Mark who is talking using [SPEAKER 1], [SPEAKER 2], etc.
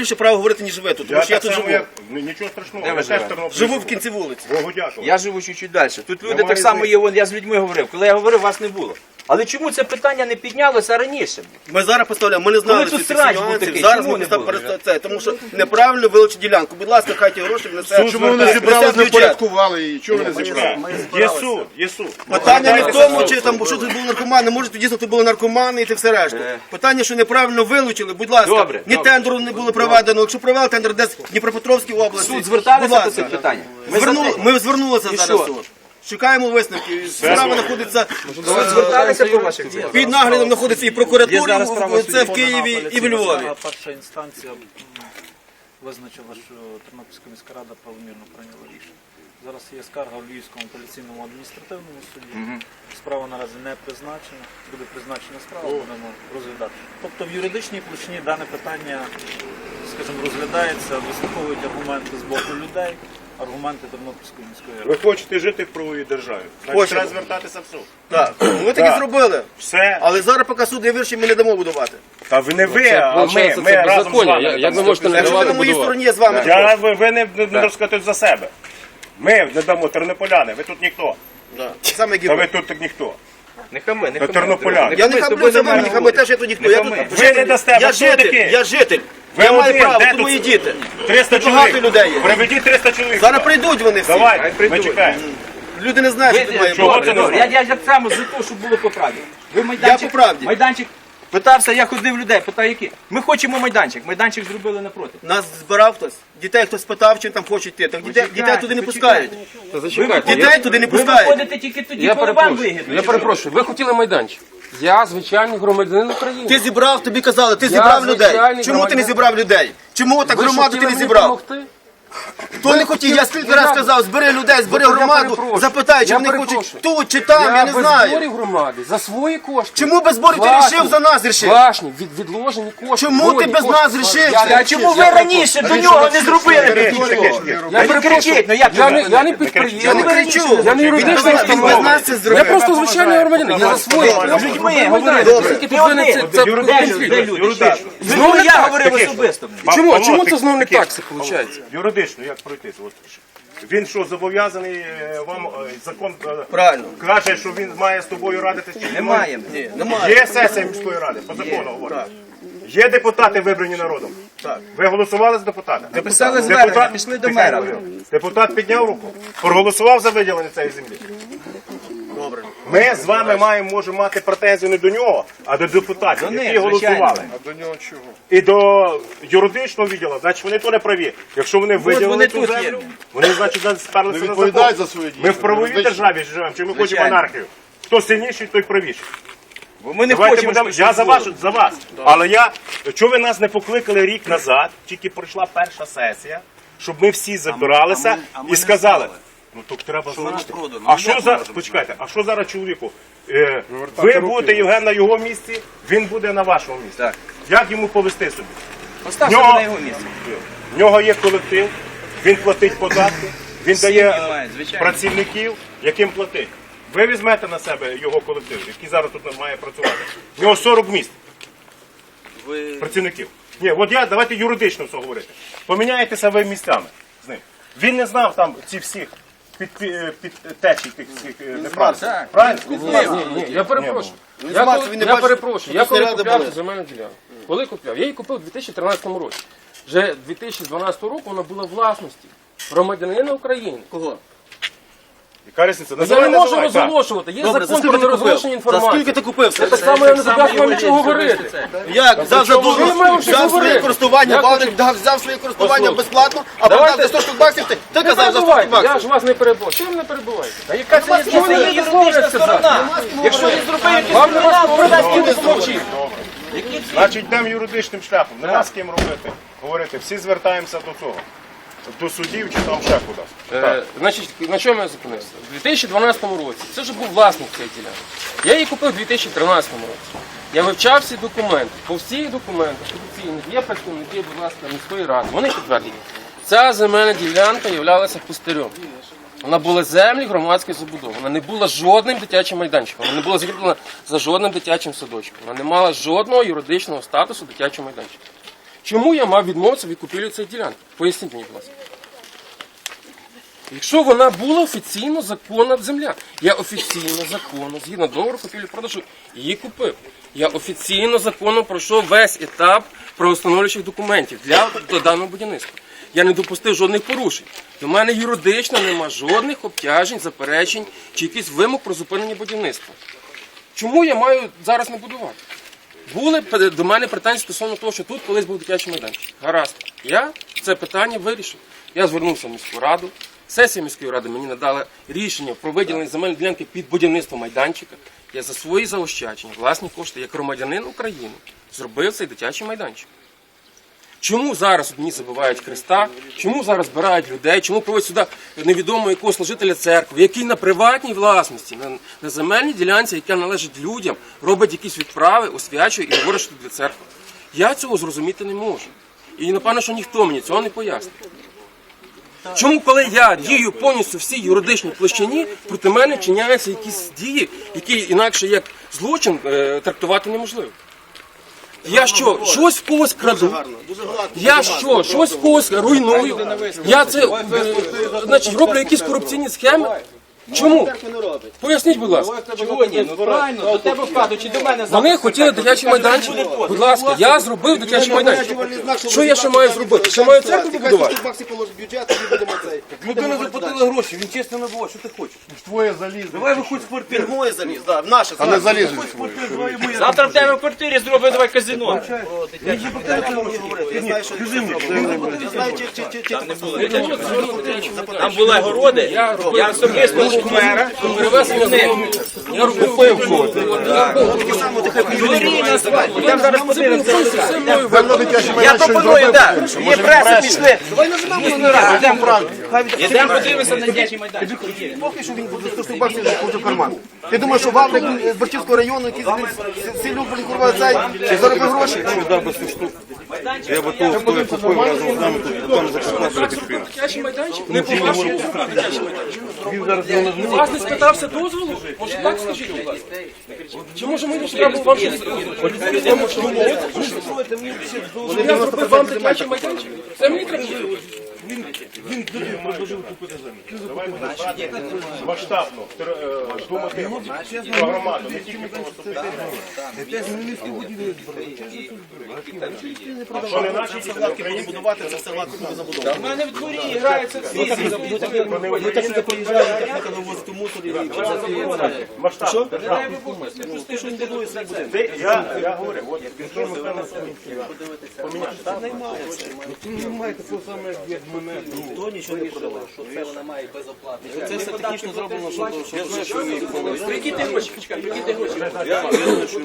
[SPEAKER 1] більше право говорити, ніж ви тут, тому що я тут живу.
[SPEAKER 2] нічого страшного.
[SPEAKER 3] Де ви
[SPEAKER 2] Я теж
[SPEAKER 3] живете?
[SPEAKER 2] Тернопіль
[SPEAKER 1] Живу в кінці вулиці.
[SPEAKER 3] Я живу чуть-чуть далі. Тут люди
[SPEAKER 2] Немає
[SPEAKER 3] так само є, вон, я з людьми говорив. Коли я говорив, вас не було. Але чому це питання не піднялося раніше?
[SPEAKER 1] Ми зараз поставляємо, ми не знали
[SPEAKER 3] Коли тут
[SPEAKER 1] цих
[SPEAKER 3] срач був
[SPEAKER 1] нюансів.
[SPEAKER 3] такий,
[SPEAKER 1] Зараз
[SPEAKER 3] чому
[SPEAKER 1] ми
[SPEAKER 3] не було?
[SPEAKER 1] перед це, тому що неправильно вилучить ділянку. Будь ласка, хай ті гроші внесе.
[SPEAKER 2] Суд
[SPEAKER 4] Чому вони
[SPEAKER 2] Так,
[SPEAKER 4] зібрали,
[SPEAKER 1] внесе в бюджет.
[SPEAKER 4] запорядкували її? Чого вони зібрали?
[SPEAKER 2] Є суд, є суд.
[SPEAKER 1] Питання не в тому, чи там що тут були наркомани, може дійсно тут були наркомани і це все решта. Питання, що неправильно вилучили, будь ласка,
[SPEAKER 3] Добре,
[SPEAKER 1] ні
[SPEAKER 3] добре.
[SPEAKER 1] тендеру не було проведено. Якщо провели тендер десь в Дніпропетровській області,
[SPEAKER 3] Суд зверталися
[SPEAKER 1] ласка.
[SPEAKER 3] цих питаннях? Ми
[SPEAKER 1] Зверну- Ми звернулися зараз суд. Чекаємо висновки. Справа знаходиться
[SPEAKER 3] зверталися по ваших
[SPEAKER 1] під наглядом знаходиться і прокуратура,
[SPEAKER 3] зараз
[SPEAKER 1] це в. Києві і в Львові.
[SPEAKER 5] Перша інстанція визначила, що Тернопільська міська рада правомірно прийняла рішення. Зараз є скарга в Львівському апеляційному адміністративному суді. Справа наразі не призначена. Буде призначена справа, будемо розглядати. Тобто в юридичній площині дане питання, скажімо, розглядається, вислуховують аргументи з боку людей, аргументи Тернопільської міської ради.
[SPEAKER 2] Ви хочете жити в правовій державі. Значить,
[SPEAKER 1] Хочемо.
[SPEAKER 2] треба звертатися в суд.
[SPEAKER 1] Так, ми таки
[SPEAKER 2] Так.
[SPEAKER 1] зробили.
[SPEAKER 2] Все.
[SPEAKER 1] Але зараз, поки суд є вирішив, ми не дамо будувати.
[SPEAKER 2] Та ви не ви,
[SPEAKER 6] Це,
[SPEAKER 2] а ми,
[SPEAKER 6] виходить,
[SPEAKER 2] ми
[SPEAKER 6] це
[SPEAKER 2] разом з
[SPEAKER 6] беззаконня.
[SPEAKER 2] вами.
[SPEAKER 6] Як- як ви
[SPEAKER 2] там
[SPEAKER 6] можете не
[SPEAKER 1] Якщо ви на моїй
[SPEAKER 6] будувати?
[SPEAKER 1] стороні, я з вами.
[SPEAKER 2] Я, ви, ви не, не розказуєте за себе. Ми не дамо тернополяни, ви тут ніхто.
[SPEAKER 1] Да. Саме як і
[SPEAKER 2] Та
[SPEAKER 1] ви.
[SPEAKER 2] ви тут так ніхто.
[SPEAKER 3] Не хами, не хами.
[SPEAKER 2] тернополяни.
[SPEAKER 1] Я не
[SPEAKER 3] Ми з тобою
[SPEAKER 1] хамлю хами
[SPEAKER 3] говоримо.
[SPEAKER 1] теж я тут ніхто. Я тут
[SPEAKER 2] Ви не дасте,
[SPEAKER 1] я
[SPEAKER 2] ви хто
[SPEAKER 1] житель, я житель.
[SPEAKER 2] Ви
[SPEAKER 1] Я маю
[SPEAKER 2] один,
[SPEAKER 1] право,
[SPEAKER 2] де
[SPEAKER 1] тут
[SPEAKER 2] тут
[SPEAKER 1] мої діти.
[SPEAKER 2] 300
[SPEAKER 1] Тут багато
[SPEAKER 2] чоловік.
[SPEAKER 1] людей є.
[SPEAKER 2] Приведіть 300 чоловік.
[SPEAKER 1] Зараз прийдуть вони всі.
[SPEAKER 2] Давай, ми чекаємо.
[SPEAKER 1] Люди не знають, що тут має
[SPEAKER 2] чого
[SPEAKER 1] бути.
[SPEAKER 2] це не
[SPEAKER 3] Добре, я, я так само за те, щоб було по правді. Ви майданчик,
[SPEAKER 1] Я по правді.
[SPEAKER 3] майданчик питався, я ходив людей, питав, які. Ми хочемо майданчик. Майданчик зробили напроти.
[SPEAKER 1] Нас збирав хтось. Дітей хтось питав, чи там хочуть йти. Так дітей, дітей туди не пускають.
[SPEAKER 6] Та зачекайте.
[SPEAKER 1] Дітей туди не
[SPEAKER 3] Ви
[SPEAKER 1] пускають.
[SPEAKER 3] виходите тільки тоді,
[SPEAKER 6] Я
[SPEAKER 3] коли вам
[SPEAKER 6] перепрошую.
[SPEAKER 3] вигідно.
[SPEAKER 6] Я перепрошую. Ви хотіли майданчик. Я звичайний громадянин України.
[SPEAKER 1] Ти зібрав, тобі казали, ти зібрав людей.
[SPEAKER 6] звичайний
[SPEAKER 1] Чому ти не
[SPEAKER 6] громадянин.
[SPEAKER 1] зібрав людей? Чому так
[SPEAKER 6] Ви
[SPEAKER 1] громаду ти
[SPEAKER 6] хотіли
[SPEAKER 1] не
[SPEAKER 6] мені
[SPEAKER 1] зібрав?
[SPEAKER 6] допомогти?
[SPEAKER 1] Хто не хотів? Я скільки раз сказав, збери людей, збери
[SPEAKER 6] Я
[SPEAKER 1] громаду,
[SPEAKER 6] перепрошую.
[SPEAKER 1] запитай, чи
[SPEAKER 6] Я
[SPEAKER 1] вони хочуть тут чи там, я не
[SPEAKER 6] без
[SPEAKER 1] знаю.
[SPEAKER 6] зборів громади, за свої кошти.
[SPEAKER 1] Чому без зборів ти
[SPEAKER 6] Власні,
[SPEAKER 1] рішив за нас рішив?
[SPEAKER 6] Власні, від, відложені кошти.
[SPEAKER 1] Чому ти без нас рішив
[SPEAKER 6] Я
[SPEAKER 3] А чому ви раніше до нього не зробили нічого?
[SPEAKER 6] Я
[SPEAKER 3] не кричіть, ну як
[SPEAKER 6] я не, я не
[SPEAKER 1] Я не кричу.
[SPEAKER 6] Я не
[SPEAKER 1] Він
[SPEAKER 6] юридичний
[SPEAKER 1] без- він нас це
[SPEAKER 6] Я просто звичайний громадянин. Я за свої кошти.
[SPEAKER 3] Людьми Добре.
[SPEAKER 6] Тут це- це конфлікт.
[SPEAKER 3] Знову
[SPEAKER 6] не
[SPEAKER 3] я
[SPEAKER 6] так,
[SPEAKER 3] говорив особисто.
[SPEAKER 6] Чому, це знову не так все виходить?
[SPEAKER 2] Юридично, як пройти? Він що, зобов'язаний е, вам е, закон е,
[SPEAKER 1] Правильно.
[SPEAKER 2] каже, що він має з тобою радитися?
[SPEAKER 3] Немає.
[SPEAKER 1] Ні, немає.
[SPEAKER 2] Є сесія міської ради, по закону говорить. Є депутати, вибрані народом.
[SPEAKER 1] Так.
[SPEAKER 2] Ви голосували за депутата?
[SPEAKER 3] Написали звернення, пішли до мера.
[SPEAKER 2] Депутат підняв руку, проголосував за виділення цієї землі. Ми з вами маємо, можемо мати претензію не до нього, а до депутатів,
[SPEAKER 3] До них,
[SPEAKER 2] які голосували.
[SPEAKER 3] звичайно.
[SPEAKER 4] А до нього чого?
[SPEAKER 2] І до юридичного відділу, значить вони то не праві. Якщо вони виділили
[SPEAKER 3] вони тут
[SPEAKER 2] землю, вони, значить, нас сперлися
[SPEAKER 4] Не
[SPEAKER 2] на
[SPEAKER 4] відповідають
[SPEAKER 2] закон.
[SPEAKER 4] за свої дії.
[SPEAKER 2] Ми в правовій
[SPEAKER 4] Юридично.
[SPEAKER 2] державі живемо, чи ми хочемо
[SPEAKER 3] Звичайно.
[SPEAKER 2] анархію? Хто сильніший, той правіший.
[SPEAKER 3] Бо ми не
[SPEAKER 2] Давайте
[SPEAKER 3] хочемо,
[SPEAKER 2] будемо-
[SPEAKER 3] щоб
[SPEAKER 2] я за
[SPEAKER 3] було.
[SPEAKER 2] вас, за вас. Але я, чого ви нас не покликали рік назад, тільки пройшла перша сесія, щоб ми всі забиралися і сказали. Ну то треба знати. А що за почекайте? А що зараз чоловіку? Е, ви будете Євген на його місці, він буде на вашому місці.
[SPEAKER 3] Так.
[SPEAKER 2] Як йому повести собі?
[SPEAKER 3] Постався
[SPEAKER 2] Нього-
[SPEAKER 3] на його місце.
[SPEAKER 2] В нього є колектив, він платить податки, він дає
[SPEAKER 3] має,
[SPEAKER 2] е,
[SPEAKER 3] звичайно.
[SPEAKER 2] працівників, яким платить. Ви візьмете на себе його колектив, який зараз тут має працювати. В нього 40 місць працівників. Ні, от я давайте юридично все говорити. Поміняєтеся ви місцями з ним. Він не знав там ці всіх під, під, під течій тих всіх е, неправд. Правильно?
[SPEAKER 6] Ні, ні, ні, я перепрошую.
[SPEAKER 1] Він
[SPEAKER 6] Я, коли-
[SPEAKER 1] він не
[SPEAKER 6] я
[SPEAKER 1] бачив,
[SPEAKER 6] перепрошую. Я коли купляв
[SPEAKER 1] були.
[SPEAKER 6] земельну ділянку. Коли купляв? Я її купив у 2013 році. Вже 2012 року вона була власності громадянина України.
[SPEAKER 1] Кого?
[SPEAKER 2] Яка різниця?
[SPEAKER 6] Я не
[SPEAKER 2] Називайте,
[SPEAKER 6] можу
[SPEAKER 2] називайте, так.
[SPEAKER 6] розголошувати. Є
[SPEAKER 1] Добре, за
[SPEAKER 6] закон
[SPEAKER 1] скільки
[SPEAKER 6] про
[SPEAKER 1] ти
[SPEAKER 6] нерозголошення
[SPEAKER 1] купив? За
[SPEAKER 6] інформації.
[SPEAKER 1] скільки ти купив?
[SPEAKER 6] Так само я не дав вам нічого говорити.
[SPEAKER 1] Як? Взяв за
[SPEAKER 6] ми маємо щось
[SPEAKER 1] взяв своє користування,
[SPEAKER 6] Я
[SPEAKER 1] дав- взяв своє користування
[SPEAKER 6] Послухайте.
[SPEAKER 1] безплатно, а
[SPEAKER 6] Давайте-
[SPEAKER 1] продав за 100 штук баксів, ти, ти
[SPEAKER 6] Не
[SPEAKER 1] казав за 100 штук
[SPEAKER 6] перебувайте, я
[SPEAKER 1] баксів.
[SPEAKER 6] ж вас не перебуваю. Чим ви мене перебуваєте?
[SPEAKER 3] Та яка це
[SPEAKER 6] Чому ви
[SPEAKER 3] є
[SPEAKER 6] не
[SPEAKER 3] юридична сторона? Якщо він зробив
[SPEAKER 6] Вам не вас продасть помовчіть.
[SPEAKER 2] Значить, йдемо юридичним шляхом. Нема з ким робити. Говорити, всі звертаємося до цього. До судів чи там ще кудись.
[SPEAKER 6] Е, Значить, на чому я зупинився? У 2012 році це вже був власник цієї ділянки. Я її купив у 2013 році. Я вивчав всі документи. По всіх документах офіційних є представники, будь ласка, міської ради. Вони підтвердили. Ця земельна ділянка являлася пустирем. Вона була землі громадської забудови. Вона не була жодним дитячим майданчиком. Вона не була закріплена за жодним дитячим садочком. Вона не мала жодного юридичного статусу дитячого майданчика. Чому я мав відмовитися від купівлі цієї ділянки? Поясніть мені, будь ласка. Якщо вона була офіційно законна земля, я офіційно законно, згідно договору купівлі продажу, її купив. Я офіційно законно пройшов весь етап правоустановлюючих документів для даного будівництва. Я не допустив жодних порушень. До мене юридично нема жодних обтяжень, заперечень чи якихось вимог про зупинення будівництва. Чому я маю зараз не будувати? Були до мене претензії стосовно того, що тут колись був дитячий майданчик. Гаразд. Я це питання вирішив. Я звернувся в міську раду. Сесія міської ради мені надала рішення про виділення земельної ділянки під будівництво майданчика. Я за свої заощадження, власні кошти, як громадянин України, зробив цей дитячий майданчик. Чому зараз одні забивають Христа? Чому зараз збирають людей? Чому проводять сюди невідомого якогось служителя церкви, який на приватній власності, на, на земельній ділянці, яка належить людям, робить якісь відправи, освячує і говорить, що для церкви? Я цього зрозуміти не можу. І напевно, що ніхто мені цього не пояснить. Чому, коли я дію повністю всій юридичній площині, проти мене вчиняються якісь дії, які інакше як злочин е, трактувати неможливо? Я що, щось в когось краду? Я що, щось в когось руйную? Я це е, значить, роблю якісь корупційні схеми? Чому? Поясніть, будь ласка.
[SPEAKER 3] Чого ні? Ну правильно, до тебе в чи до мене
[SPEAKER 6] Вони хотіли дитячий майданчик. Будь ласка, я зробив дитячий майданчик. Що я ще маю зробити? Ще маю церкву побудувати?
[SPEAKER 1] баксів положить бюджет, будемо цей.
[SPEAKER 3] Людина заплатила гроші, він чесно не було, що ти хочеш?
[SPEAKER 4] Твоє залізо.
[SPEAKER 3] Давай виходь з квартири.
[SPEAKER 1] Під заліз, да, в наше.
[SPEAKER 4] А не залізо.
[SPEAKER 3] Завтра в тебе в квартирі зроби давай казино.
[SPEAKER 1] Я знаю, що Я знаю, чи,
[SPEAKER 3] Там були городи, я особисто був мера.
[SPEAKER 6] Я.
[SPEAKER 3] Юрій назвати, я зараз подивимося. Я пропоную, так. Є преса, пішли. Йдемо подивимося на дитячий майданчик.
[SPEAKER 1] Поки що він буде 100 баксів в карман. Ти думаєш, що Валник з Борчівського району, який сильно курва цей, чи заробив підпів.
[SPEAKER 6] Дитячий майданчик? Не по вашому дитячий майданчик. У вас не спитався дозволу? Може так скажіть, будь ласка? Чи може мені ж треба вам щось Щоб я зробив вам дитячий майданчик? Це мені треба зробити.
[SPEAKER 2] масштабно. Тр- е, думати про громаду, не тільки про особисто. Що не наші дітки
[SPEAKER 1] Будувати? Це все легко буде забудовувати.
[SPEAKER 3] У мене в дворі граються всі.
[SPEAKER 1] Ви так сюди приїжджаєте, техніка довозити мусор і
[SPEAKER 2] масштаб.
[SPEAKER 1] Що?
[SPEAKER 2] Ти- Я, я говорю, от він напевно,
[SPEAKER 1] Ніхто нічого не продавав. Що це вона має безоплатно. Це все технічно зроблено, що я знаю, що ви
[SPEAKER 3] Які ти гроші? Які гроші?